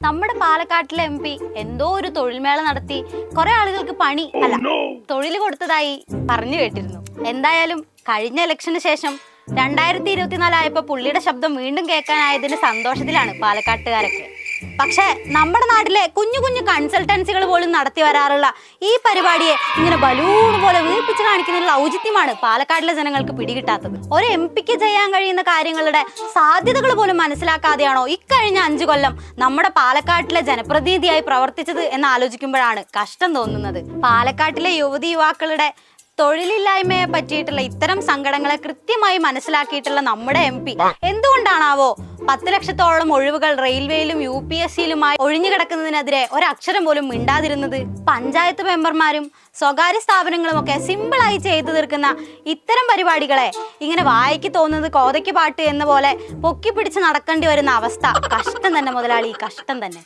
നമ്മുടെ പാലക്കാട്ടിലെ M P എന്തോ ഒരു തൊഴിൽമേള നടത്തി കുറെ ആളുകൾക്ക് പണി അല്ല തൊഴിൽ കൊടുത്തതായി പറഞ്ഞു കേട്ടിരുന്നു. എന്തായാലും കഴിഞ്ഞ ഇലക്ഷന് ശേഷം രണ്ടായിരത്തി ഇരുപത്തിനാലായപ്പോ പുള്ളിയുടെ ശബ്ദം വീണ്ടും കേൾക്കാനായതിന്റെ സന്തോഷത്തിലാണ് പാലക്കാട്ടുകാരൊക്കെ. പക്ഷേ നമ്മുടെ നാട്ടിലെ കുഞ്ഞു കുഞ്ഞു കൺസൾട്ടൻസികൾ പോലും നടത്തി വരാറുള്ള ഈ പരിപാടിയെ ഇങ്ങനെ ബലൂൺ പോലെ വീർപ്പിച്ച് കാണിക്കുന്നതിനുള്ള ഔചിത്യമാണ് പാലക്കാടിലെ ജനങ്ങൾക്ക് പിടികിട്ടാത്തത്. ഒരു എം പിക്ക് ചെയ്യാൻ കഴിയുന്ന കാര്യങ്ങളുടെ സാധ്യതകൾ പോലും മനസ്സിലാക്കാതെയാണോ ഇക്കഴിഞ്ഞ അഞ്ചു കൊല്ലം നമ്മുടെ പാലക്കാട്ടിലെ ജനപ്രതിനിധിയായി പ്രവർത്തിച്ചത് എന്ന് ആലോചിക്കുമ്പോഴാണ് കഷ്ടം തോന്നുന്നത്. പാലക്കാട്ടിലെ യുവതി യുവാക്കളുടെ തൊഴിലില്ലായ്മയെ പറ്റിയിട്ടുള്ള ഇത്തരം സങ്കടങ്ങളെ കൃത്യമായി മനസ്സിലാക്കിയിട്ടുള്ള നമ്മുടെ എം പി. എന്തുകൊണ്ടാണാവോ പത്ത് ലക്ഷത്തോളം ഒഴിവുകൾ റെയിൽവേയിലും യു പി എസ് സിയിലുമായി ഒഴിഞ്ഞു കിടക്കുന്നതിനെതിരെ ഒരക്ഷരം പോലും മിണ്ടാതിരുന്നത്? പഞ്ചായത്ത് മെമ്പർമാരും സ്വകാര്യ സ്ഥാപനങ്ങളും ഒക്കെ സിമ്പിളായി ചെയ്തു തീർക്കുന്ന ഇത്തരം പരിപാടികളെ ഇങ്ങനെ വായിക്ക് തോന്നുന്നത് കോതയ്ക്ക് പാട്ട് എന്ന പോലെ പൊക്കി പിടിച്ച് നടക്കേണ്ടി വരുന്ന അവസ്ഥ. കഷ്ടം തന്നെ മുതലാളി കഷ്ടം തന്നെ.